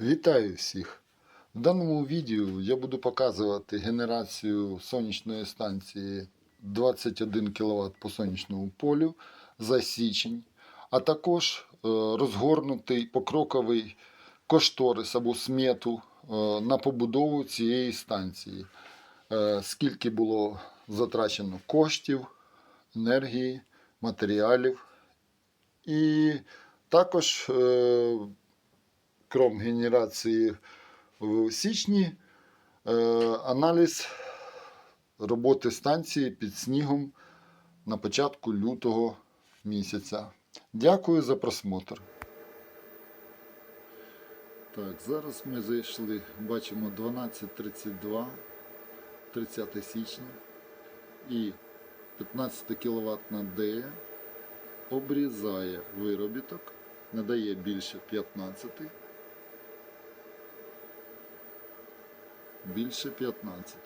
Вітаю всіх! В даному відео я буду показувати генерацію сонячної станції 21 кВт по сонячному полю за січень, а також е, розгорнутий покроковий кошторис або смету е, на побудову цієї станції. Е, Скільки було затрачено коштів, енергії, матеріалів. І також крім генерації в січні, е, аналіз роботи станції під снігом на початку лютого місяця. Дякую за просмотр. Так, зараз ми зайшли, бачимо 12.32, 30 січня і 15 кВт D обрізає виробіток, надає більше 15, більше 15.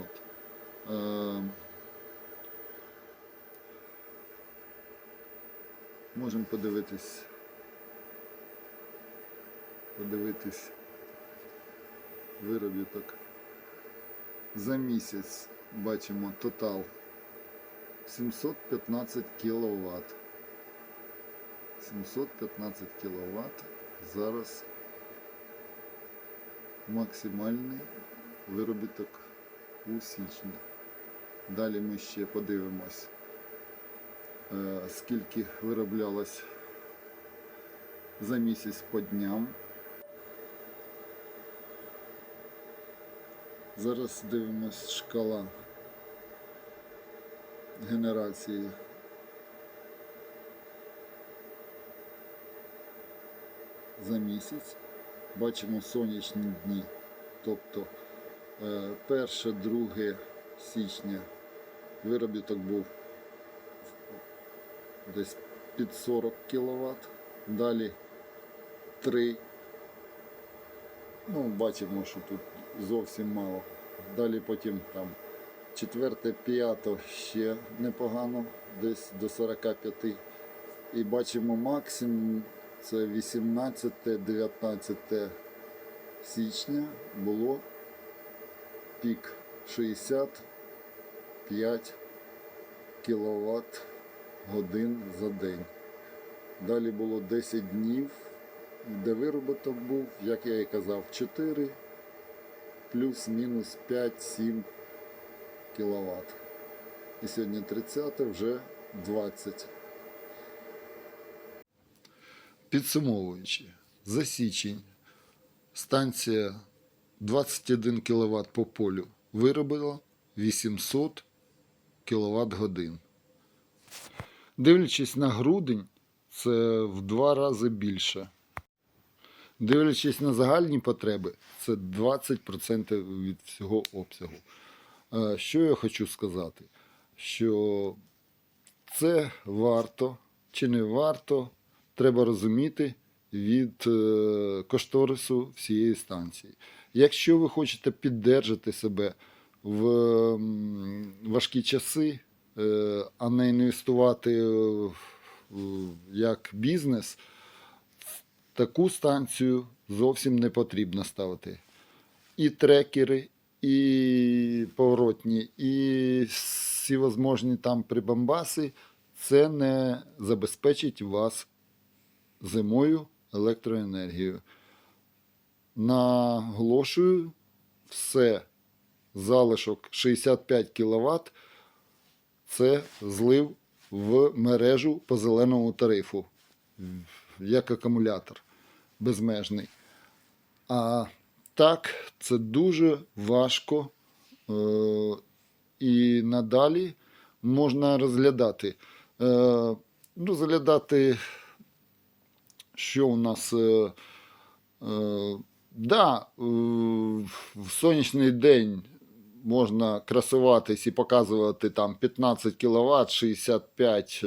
От. Е, можемо подивитись, подивитись виробіток. За місяць бачимо тотал 715 кВт. 715 кВт. Зараз максимальний виробіток у січні. Далі ми ще подивимось, е, скільки вироблялось за місяць по дням. Зараз дивимось шкала генерації. За місяць бачимо сонячні дні. Тобто е, 1-2 січня виробіток був десь під 40 кВт. Далі 3. Ну, бачимо, що тут зовсім мало. Далі потім там 4-5 ще непогано, десь до 45. І бачимо максимум це 18-19 січня було пік 65 кВт годин за день. Далі було 10 днів, де вироботок був, як я і казав, 4 плюс-мінус 5-7 кВт. І сьогодні 30 вже 20. Підсумовуючи, за січень станція 21 кВт по полю виробила 800 кВт годин. Дивлячись на грудень, це в два рази більше. Дивлячись на загальні потреби, це 20% від всього обсягу. Е, Що я хочу сказати? Що це варто чи не варто, треба розуміти від е, кошторису всієї станції. Якщо ви хочете піддержати себе в важкі часи, е, а не інвестувати як бізнес, таку станцію зовсім не потрібно ставити. І трекери, і поворотні, і всівозможні там прибамбаси, це не забезпечить вас зимою електроенергією. Наголошую, все, залишок 65 кВт це злив в мережу по зеленому тарифу, як акумулятор безмежний. А так, це дуже важко е, і надалі можна розглядати. Е, розглядати, що у нас. Е, е, да, е, в сонячний день можна красуватись і показувати там 15 кВт, 65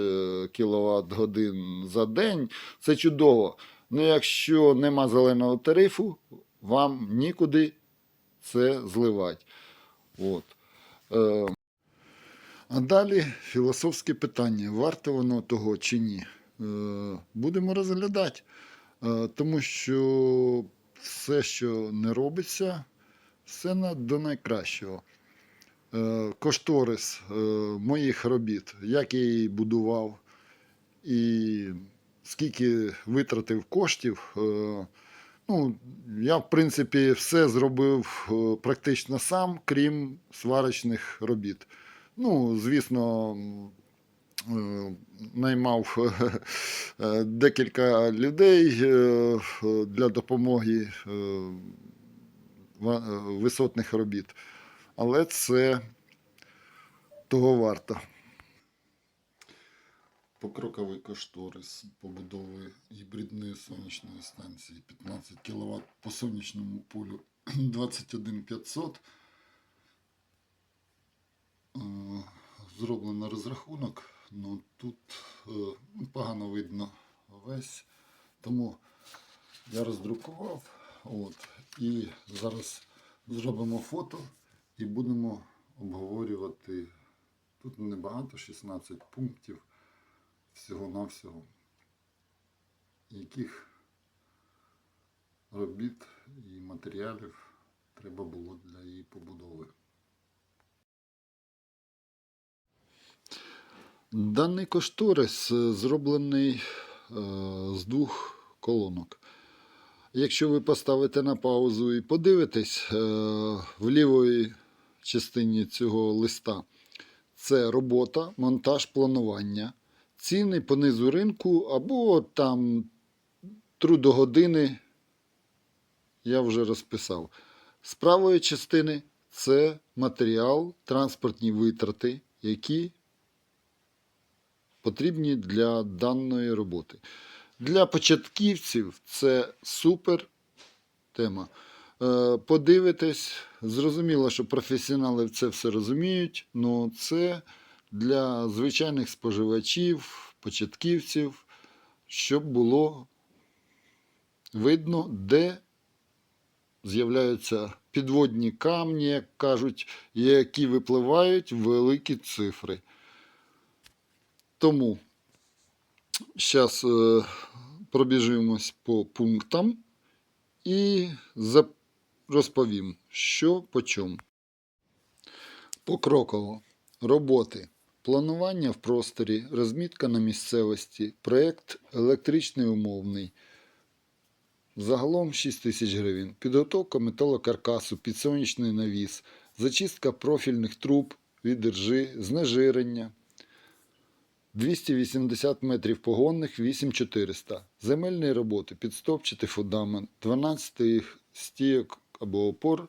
кВт годин за день. Це чудово. Ну, якщо нема зеленого тарифу, вам нікуди це зливати. От. Е, а далі філософське питання: варто воно того чи ні? Е, будемо розглядати. Е, Тому що все, що не робиться, все до найкращого. Е, Кошторис моїх робіт, як я її будував, і скільки витратив коштів. Ну, я, в принципі, все зробив практично сам, крім сварочних робіт. Ну, звісно, наймав е, декілька людей е, для допомоги е, е, висотних робіт. Але це того варто. Покроковий кошторис побудови гібридної сонячної станції 15 кВт по сонячному полю 21500. Е, Зроблено розрахунок, але тут е, ну, погано видно весь. Тому я роздрукував. От, і зараз зробимо фото і будемо обговорювати. Тут небагато, 16 пунктів всього-навсього, яких робіт і матеріалів треба було для її побудови. Даний кошторис е, зроблений е, з двох колонок. Якщо ви поставите на паузу і подивитесь е, в лівої частині цього листа, це робота, монтаж, планування, ціни по низу ринку або там трудогодини я вже розписав. З правої частини це матеріал, транспортні витрати, які потрібні для даної роботи. Для початківців це супер тема. Е, Подивитесь, зрозуміло, що професіонали це все розуміють, але це для звичайних споживачів, початківців, щоб було видно, де з'являються підводні камні, як кажуть, які випливають великі цифри. Тому зараз е, пробіжимось по пунктам і розповім, що по чому. Покроково. Роботи. Планування в просторі, розмітка на місцевості, проєкт електричний умовний. Загалом 6 тисяч гривень. Підготовка металокаркасу, підсонячний навіс, зачистка профільних труб від ржи, знежирення. 280 метрів погонних, 8400. Земельні роботи, підстопчатий фундамент, 12 стійок або опор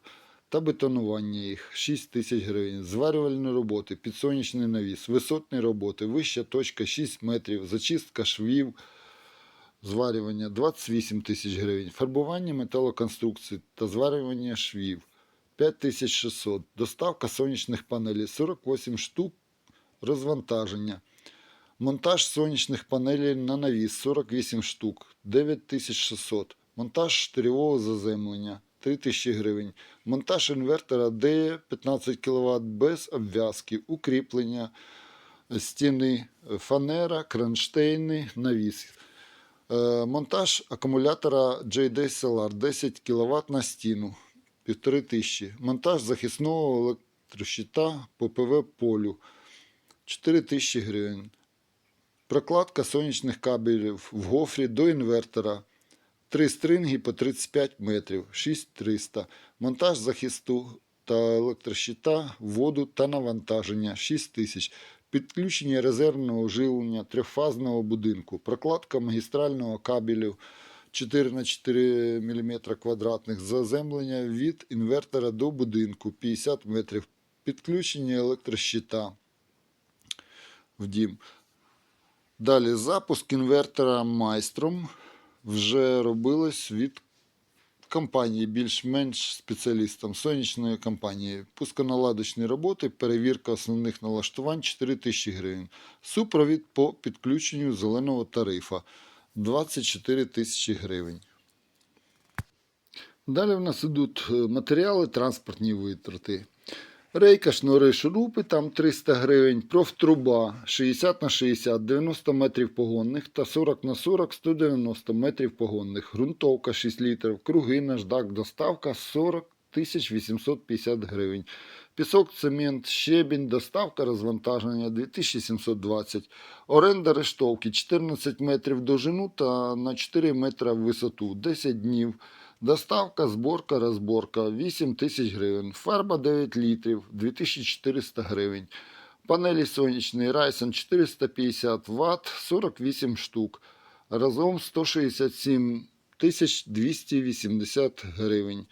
та бетонування їх 6 тисяч гривень. Зварювальні роботи, підсонячний навіс, висотні роботи, вища точка 6 метрів, зачистка швів, зварювання 28 тисяч гривень, фарбування металоконструкцій та зварювання швів 5600, доставка сонячних панелей 48 штук, розвантаження. Монтаж сонячних панелей на навіс 48 штук 9600. Монтаж штирьового заземлення 3000 гривень. Монтаж інвертора D 15 кВт без обв'язки, укріплення стіни, фанера, кронштейни, навіс. Е, Монтаж акумулятора JD Solar 10 кВт на стіну 1500. Монтаж захисного електрощита по ПВ полю 4000 гривень. Прокладка сонячних кабелів в гофрі до інвертора. Три стринги по 35 метрів, 6300. Монтаж захисту та електрощита, воду та навантаження 6000. Підключення резервного живлення трьохфазного будинку. Прокладка магістрального кабелю 4 на 4 мм квадратних. Заземлення від інвертора до будинку 50 метрів. Підключення електрощита в дім. Далі запуск інвертора майстром вже робилось від компанії, більш-менш спеціалістам сонячної компанії. Пусконаладочні роботи, перевірка основних налаштувань 4 тисячі гривень. Супровід по підключенню зеленого тарифа 24 тисячі гривень. Далі в нас йдуть е, матеріали, транспортні витрати. Рейка, шнури, шурупи, там 300 гривень, профтруба 60 на 60, 90 метрів погонних та 40 на 40, 190 метрів погонних. Грунтовка 6 літрів, круги, наждак, доставка 40 тисяч 850 гривень. Пісок, цемент, щебінь, доставка, розвантаження 2720. Оренда рештовки 14 метрів довжину та на 4 метри в висоту 10 днів. Доставка, зборка, розборка 8 тисяч гривень. Фарба 9 літрів 2400 гривень. Панелі сонячні Ryzen 450 Вт 48 штук. Разом 167 тисяч 280 гривень.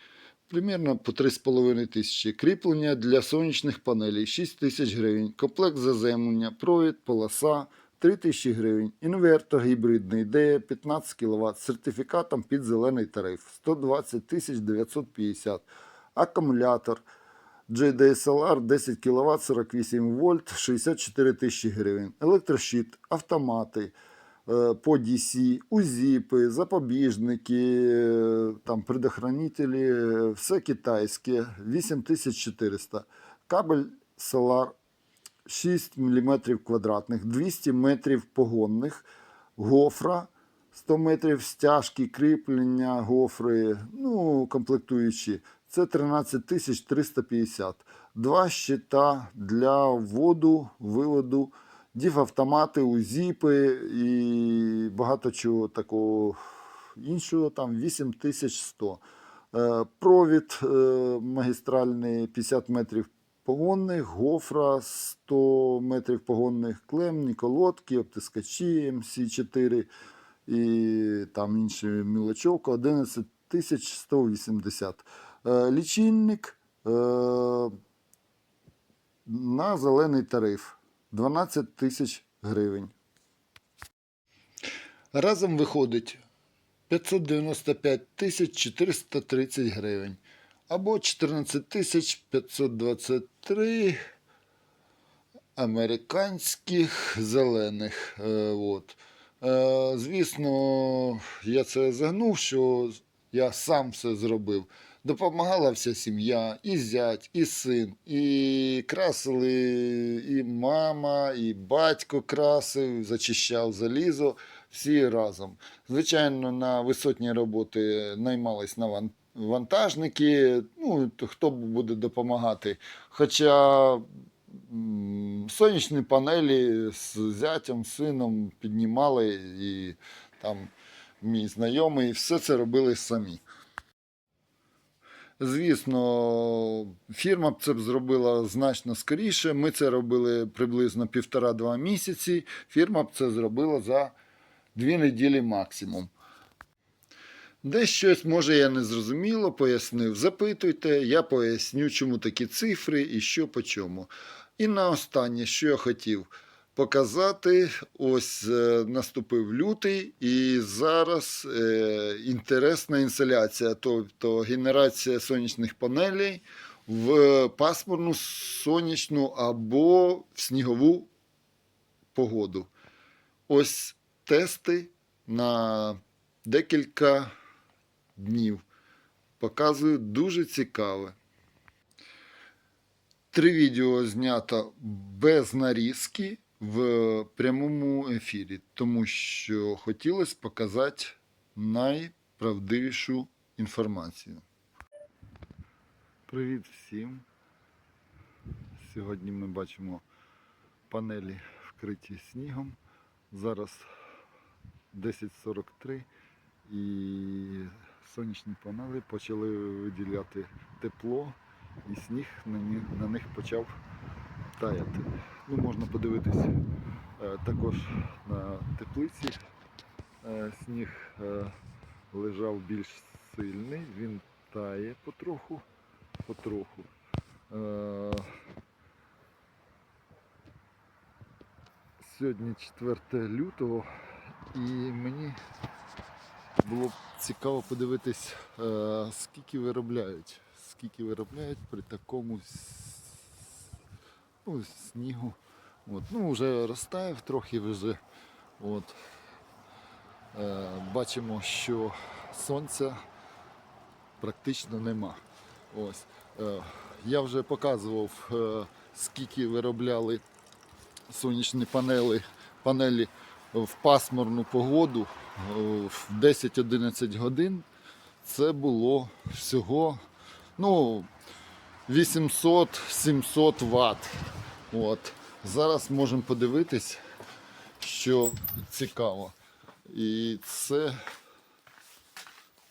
Примірно по 3,5 тисячі. Кріплення для сонячних панелей 6 тисяч гривень. Комплект заземлення, провід, полоса 3 тисячі гривень. Інвертор гібридний DE 15 кВт з сертифікатом під зелений тариф 120 950. Акумулятор JDSLR 10 кВт 48 вольт 64 тисячі гривень. Електрощит, автомати е, по DC, узіпи, запобіжники, е, там предохранителі, е, все китайське 8400. Кабель Solar 6 мм квадратних, 200 метрів погонних, гофра 100 метрів стяжки, кріплення, гофри, ну, комплектуючі. Це 13 350. Два щита для вводу, виводу, діфавтомати, узіпи і багато чого такого іншого, там 8100. Е, Провід е, магістральний 50 метрів погонних, гофра 100 метрів погонних, клемні, колодки, обтискачі МС4 і там інші мілочовка 11 180. Е, Лічильник е, на зелений тариф 12 тисяч гривень. Разом виходить 595 тисяч 430 гривень або 14 тисяч 523 американських зелених. Е, от. Е, звісно, я це загнув, що я сам все зробив. Допомагала вся сім'я, і зять, і син, і красили і мама, і батько красив, зачищав залізо, всі разом. Звичайно, на висотні роботи наймались на ван- вантажники, ну, хто буде допомагати. Хоча сонячні панелі з зятям, сином піднімали, і там мій знайомий, все це робили самі. Звісно, фірма б це б зробила значно скоріше. Ми це робили приблизно півтора-два місяці. Фірма б це зробила за дві неділі максимум. Десь щось, може, я не зрозуміло, пояснив. Запитуйте, я поясню, чому такі цифри і що по чому. І на останнє, що я хотів показати, ось е, наступив лютий, і зараз е, інтересна інсталяція, тобто генерація сонячних панелей в пасмурну сонячну або в снігову погоду. Ось тести на декілька днів. Показую дуже цікаве. Три відео знято без нарізки в прямому ефірі, тому що хотілося показати найправдивішу інформацію. Привіт всім! Сьогодні ми бачимо панелі вкриті снігом. Зараз 10.43 і сонячні панели почали виділяти тепло, і сніг на них, почав таяти. Ну, можна подивитись е, також на теплиці. Е, Сніг е, лежав більш сильний, він тає потроху, потроху. Сьогодні 4 лютого і мені було б цікаво подивитись, е, скільки виробляють. Скільки виробляють при такому ну, снігу. От. Ну, вже розтаяв трохи вже. От. Е, бачимо, що сонця практично нема. Ось. Е, я вже показував, скільки виробляли сонячні панели, панелі в пасмурну погоду е, в 10-11 годин. Це було всього ну, 800-700 Вт. От. Зараз можемо подивитись, що цікаво. І це,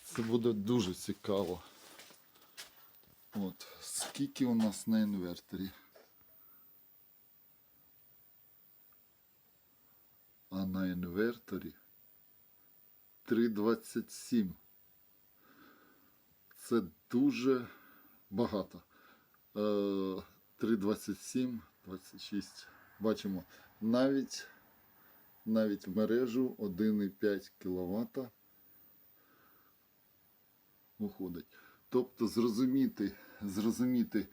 це буде дуже цікаво. От. Скільки у нас на інверторі? А на інверторі 3,27. Це дуже багато. Е, 3,27, 26. Бачимо, навіть, навіть в мережу 1,5 кВт уходить. Тобто зрозуміти, зрозуміти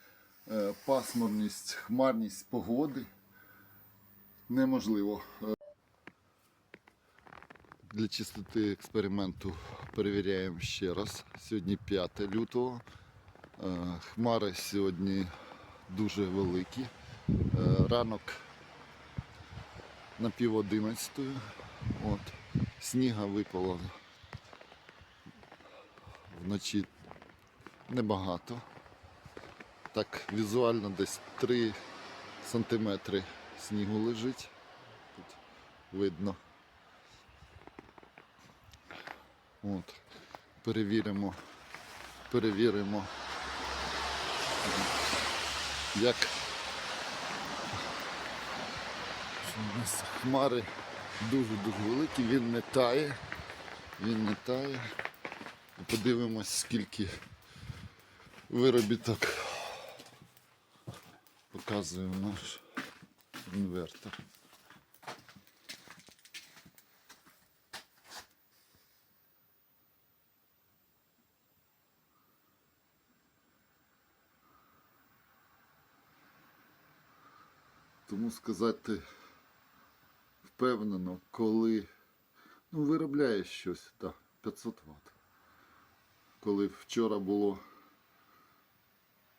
е, пасмурність, хмарність погоди неможливо. Для чистоти експерименту перевіряємо ще раз. Сьогодні 5 лютого. Е, Хмари сьогодні дуже великі. Е, Ранок на пів одинадцятої. От. Сніга випало вночі небагато. Так, візуально десь 3 сантиметри снігу лежить. Тут видно. От. Перевіримо. Перевіримо. Як у нас хмари дуже-дуже великі, він не тає. Він не тає. Подивимось, скільки виробіток показує наш інвертор. Тому сказати впевнено, коли ну, виробляє щось, так, 500 Вт. Коли вчора було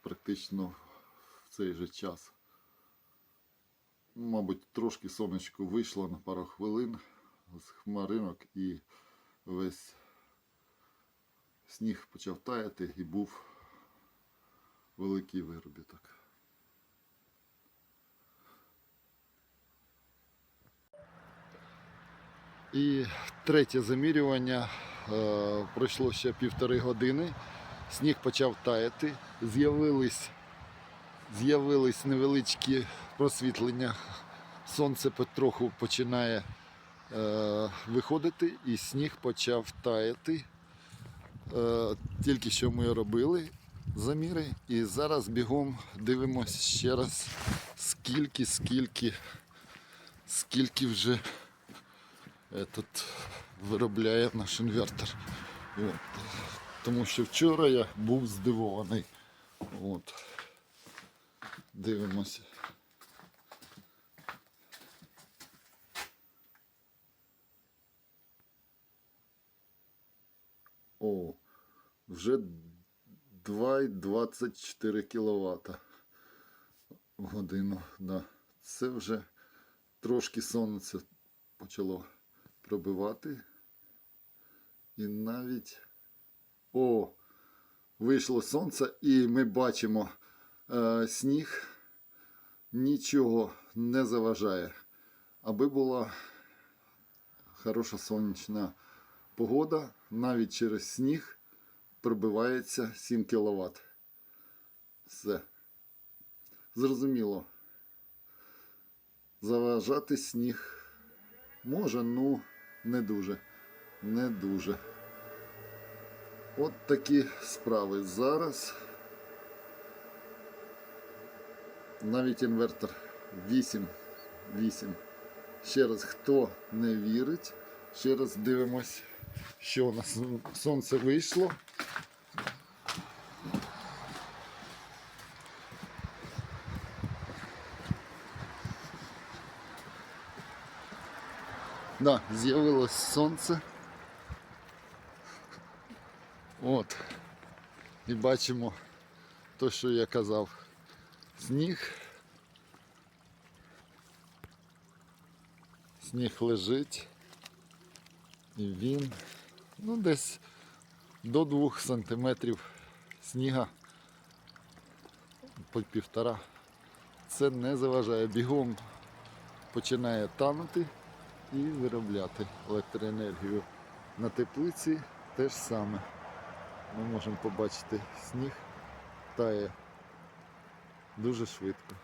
практично в цей же час. Мабуть, трошки сонечко вийшло на пару хвилин з хмаринок і весь сніг почав таяти і був великий виробіток. І третє замірювання е, пройшло ще півтори години. Сніг почав таяти, з'явились, з'явились невеличкі просвітлення. Сонце потроху починає е, виходити, і сніг почав таяти. Е, тільки що ми робили заміри, і зараз бігом дивимося ще раз, скільки, скільки, скільки вже этот виробляє наш інвертор. От. Тому що вчора я був здивований. От. Дивимося. О, вже 2,24 кВт в годину. Да. Це вже трошки сонце почало пробивати. І навіть о, вийшло сонце, і ми бачимо е, сніг нічого не заважає. Аби була хороша сонячна погода, навіть через сніг пробивається 7 кВт. Все. Зрозуміло. Заважати сніг Може, ну не дуже. Не дуже. От такі справи. Зараз навіть інвертор 8. 8. Ще раз, хто не вірить, ще раз дивимось, що у нас сонце вийшло. Да, з'явилось сонце. От. І бачимо то, що я казав, сніг. Сніг лежить. І він ну, десь до двох сантиметрів сніга по півтора. Це не заважає бігом починає танути і виробляти електроенергію. На теплиці те ж саме. Ми можемо побачити сніг тає дуже швидко.